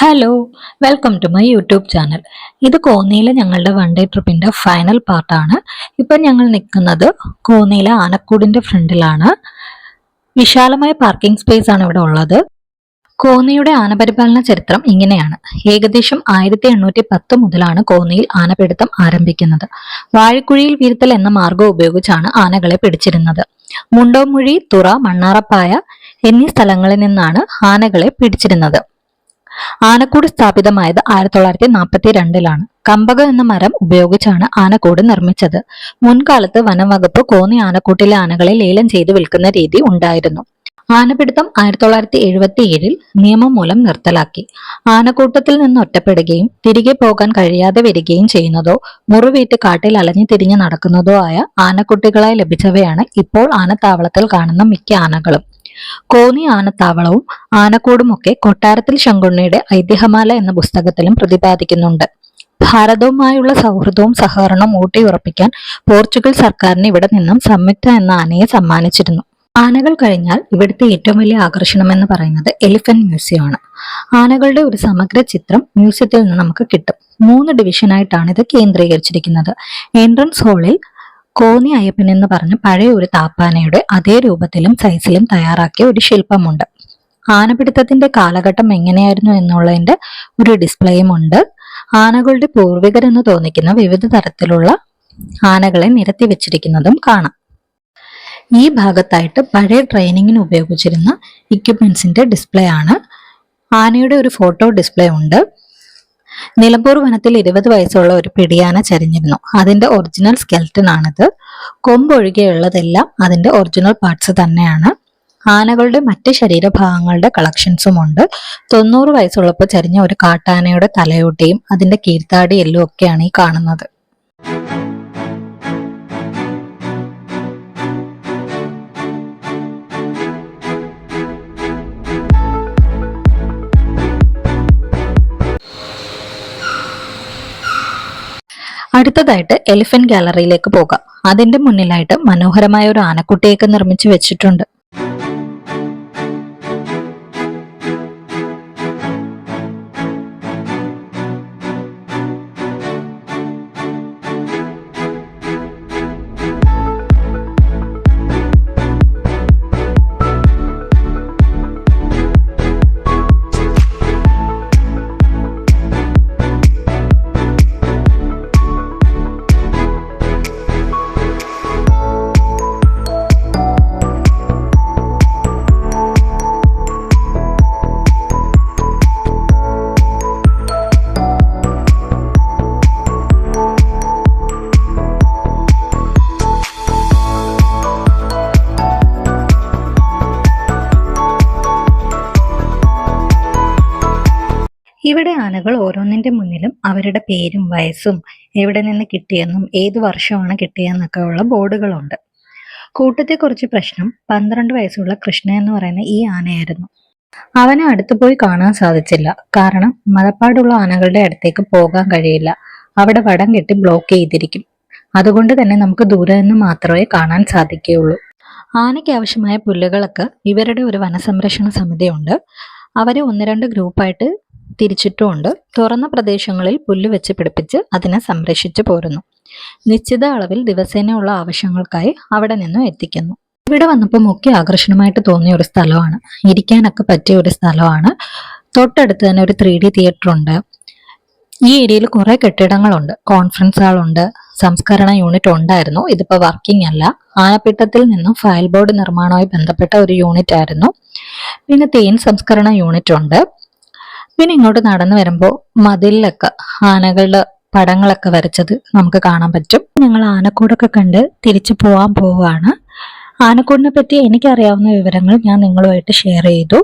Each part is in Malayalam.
Hello welcome to my YouTube channel ഇത് കോന്നിയിലെ ഞങ്ങളുടെ വൺ ഡേ ട്രിപ്പിന്റെ ഫൈനൽ പാർട്ടാണ് ഇപ്പം ഞങ്ങൾ നിൽക്കുന്നത് കോന്നിയിലെ ആനക്കൂടിന്റെ ഫ്രണ്ടിലാണ്. വിശാലമായ പാർക്കിംഗ് സ്പേസ് ആണ് ഇവിടെ ഉള്ളത്. കോന്നിയുടെ ആനപരിപാലന ചരിത്രം ഇങ്ങനെയാണ്. ഏകദേശം ആയിരത്തി എണ്ണൂറ്റി പത്ത് മുതലാണ് കോന്നിയിൽ ആനപിടുത്തം ആരംഭിക്കുന്നത്. വാഴക്കുഴിയിൽ വീഴ്ത്തൽ എന്ന മാർഗം ഉപയോഗിച്ചാണ് ആനകളെ പിടിച്ചിരുന്നത്. മുണ്ടോമുഴി തുറ മണ്ണാറപ്പായ എന്നീ സ്ഥലങ്ങളിൽ നിന്നാണ് ആനകളെ പിടിച്ചിരുന്നത്. ആനക്കൂട് സ്ഥാപിതമായത് ആയിരത്തി തൊള്ളായിരത്തി നാൽപ്പത്തി രണ്ടിലാണ് കമ്പകം എന്ന മരം ഉപയോഗിച്ചാണ് ആനക്കൂട് നിർമ്മിച്ചത്. മുൻകാലത്ത് വനംവകുപ്പ് കോന്നി ആനക്കൂട്ടിലെ ആനകളെ ലേലം ചെയ്ത് വിൽക്കുന്ന രീതി ഉണ്ടായിരുന്നു. ആനപിടുത്തം ആയിരത്തി തൊള്ളായിരത്തി എഴുപത്തി ഏഴിൽ നിയമം മൂലം നിർത്തലാക്കി. ആനക്കൂട്ടത്തിൽ നിന്ന് ഒറ്റപ്പെടുകയും തിരികെ പോകാൻ കഴിയാതെ വരികയും ചെയ്യുന്നതോ മുറിവേറ്റ് കാട്ടിൽ അലഞ്ഞു തിരിഞ്ഞു നടക്കുന്നതോ ആയ ആനക്കുട്ടികളായി ലഭിച്ചവയാണ് ഇപ്പോൾ ആനത്താവളത്തിൽ കാണുന്ന മിക്ക ആനകളും. കോന്നി ആനത്താവളവും ആനക്കൂടുമൊക്കെ കൊട്ടാരത്തിൽ ശങ്കുണ്ണിയുടെ ഐതിഹ്യമാല എന്ന പുസ്തകത്തിലും പ്രതിപാദിക്കുന്നുണ്ട്. ഭാരതവുമായുള്ള സൗഹൃദവും സഹകരണവും ഊട്ടിയുറപ്പിക്കാൻ പോർച്ചുഗൽ സർക്കാരിന് ഇവിടെ നിന്നും സംയുക്ത എന്ന ആനയെ സമ്മാനിച്ചിരുന്നു. ആനകൾ കഴിഞ്ഞാൽ ഇവിടുത്തെ ഏറ്റവും വലിയ ആകർഷണം എന്ന് പറയുന്നത് എലിഫന്റ് മ്യൂസിയം ആണ് ആനകളുടെ ഒരു സമഗ്ര ചിത്രം മ്യൂസിയത്തിൽ നിന്ന് നമുക്ക് കിട്ടും. മൂന്ന് ഡിവിഷനായിട്ടാണ് ഇത് കേന്ദ്രീകരിച്ചിരിക്കുന്നത്. എൻട്രൻസ് ഹാളിൽ കോന്നി അയ്യപ്പൻ എന്ന് പറഞ്ഞ പഴയ ഒരു താപ്പാനയുടെ അതേ രൂപത്തിലും സൈസിലും തയ്യാറാക്കിയ ഒരു ശില്പമുണ്ട്. ആനപിടുത്തത്തിന്റെ കാലഘട്ടം എങ്ങനെയായിരുന്നു എന്നുള്ളതിന്റെ ഒരു ഡിസ്പ്ലേയും ഉണ്ട്. ആനകളുടെ പൂർവികരെന്ന് തോന്നിക്കുന്ന വിവിധ തരത്തിലുള്ള ആനകളെ നിരത്തി വെച്ചിരിക്കുന്നതും കാണാം. ഈ ഭാഗത്തായിട്ട് പഴയ ട്രെയിനിങ്ങിന് ഉപയോഗിച്ചിരുന്ന ഇക്വിപ്മെന്റ്സിന്റെ ഡിസ്പ്ലേ ആണ്. ആനയുടെ ഒരു ഫോട്ടോ ഡിസ്പ്ലേ ഉണ്ട്. നിലമ്പൂർ വനത്തിൽ ഇരുപത് വയസ്സുള്ള ഒരു പിടിയാന ചരിഞ്ഞിരുന്നു. അതിന്റെ ഒറിജിനൽ സ്കെൽറ്റൺ ആണിത്. കൊമ്പൊഴികെയുള്ളതെല്ലാം അതിന്റെ ഒറിജിനൽ പാർട്സ് തന്നെയാണ്. ആനകളുടെ മറ്റ് ശരീരഭാഗങ്ങളുടെ കളക്ഷൻസും ഉണ്ട്. തൊണ്ണൂറ് വയസ്സുള്ളപ്പോൾ ചരിഞ്ഞ ഒരു കാട്ടാനയുടെ തലയോട്ടിയും അതിന്റെ കീർത്താടി എല്ലും ഒക്കെയാണ് ഈ കാണുന്നത്. അടുത്തതായിട്ട് എലിഫന്റ് ഗാലറിയിലേക്ക് പോകാം. അതിന്റെ മുന്നിലായിട്ട് മനോഹരമായ ഒരു ആനക്കുട്ടിയൊക്കെ നിർമ്മിച്ചു വെച്ചിട്ടുണ്ട്. ഇവിടെ ആനകൾ ഓരോന്നിന്റെ മുന്നിലും അവരുടെ പേരും വയസ്സും എവിടെ നിന്ന് കിട്ടിയെന്നും ഏത് വർഷമാണ് കിട്ടിയെന്നൊക്കെ ഉള്ള ബോർഡുകളുണ്ട്. കൂട്ടത്തെക്കുറിച്ച് പ്രശ്നം പന്ത്രണ്ട് വയസ്സുള്ള കൃഷ്ണ എന്ന് പറയുന്ന ഈ ആനയായിരുന്നു. അവനെ അടുത്ത് പോയി കാണാൻ സാധിച്ചില്ല. കാരണം മലപ്പാടുള്ള ആനകളുടെ അടുത്തേക്ക് പോകാൻ കഴിയില്ല. അവിടെ വടം കെട്ടി ബ്ലോക്ക് ചെയ്തിരിക്കും. അതുകൊണ്ട് തന്നെ നമുക്ക് ദൂരെ നിന്ന് മാത്രമേ കാണാൻ സാധിക്കുകയുള്ളൂ. ആനയ്ക്ക് ആവശ്യമായ പുല്ലുകളൊക്കെ ഇവരുടെ ഒരു വനസംരക്ഷണ സമിതിയുണ്ട്. അവരെ ഒന്ന് രണ്ട് ഗ്രൂപ്പായിട്ട് തിരിച്ചിട്ടുമുണ്ട്. തുറന്ന പ്രദേശങ്ങളിൽ പുല്ല് വെച്ച് പിടിപ്പിച്ച് അതിനെ സംരക്ഷിച്ചു പോരുന്നു. നിശ്ചിത അളവിൽ ദിവസേനയുള്ള ആവശ്യങ്ങൾക്കായി അവിടെ നിന്നും എത്തിക്കുന്നു. ഇവിടെ വന്നപ്പോൾ മുഖ്യ ആകർഷണമായിട്ട് തോന്നിയ ഒരു സ്ഥലമാണ്. ഇരിക്കാനൊക്കെ പറ്റിയ ഒരു സ്ഥലമാണ്. തൊട്ടടുത്ത് തന്നെ ഒരു ത്രീ ഡി തിയേറ്റർ ഉണ്ട്. ഈ ഏരിയയിൽ കുറെ കെട്ടിടങ്ങളുണ്ട്. കോൺഫറൻസ് ഹാളുണ്ട് സംസ്കരണ യൂണിറ്റ് ഉണ്ടായിരുന്നു. ഇതിപ്പോ വർക്കിംഗ് അല്ല. ആനപ്പിട്ടത്തിൽ നിന്നും ഫയൽ ബോർഡ് നിർമ്മാണവുമായി ബന്ധപ്പെട്ട ഒരു യൂണിറ്റ് ആയിരുന്നു. പിന്നെ തേൻ സംസ്കരണ യൂണിറ്റ് ഉണ്ട്. പിന്നെ ഇങ്ങോട്ട് നടന്നു വരുമ്പോൾ മതിലിലൊക്കെ ആനകളുടെ പടങ്ങളൊക്കെ വരച്ചത് നമുക്ക് കാണാൻ പറ്റും. ഞങ്ങൾ ആനക്കൂടൊക്കെ കണ്ട് തിരിച്ചു പോവാൻ പോവുകയാണ്. ആനക്കൂടിനെ പറ്റി എനിക്കറിയാവുന്ന വിവരങ്ങൾ ഞാൻ നിങ്ങളുമായിട്ട് ഷെയർ ചെയ്തു.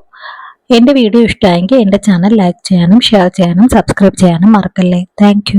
എന്റെ വീഡിയോ ഇഷ്ടമായെങ്കിൽ എന്റെ ചാനൽ ലൈക്ക് ചെയ്യാനും ഷെയർ ചെയ്യാനും സബ്സ്ക്രൈബ് ചെയ്യാനും മറക്കല്ലേ. താങ്ക്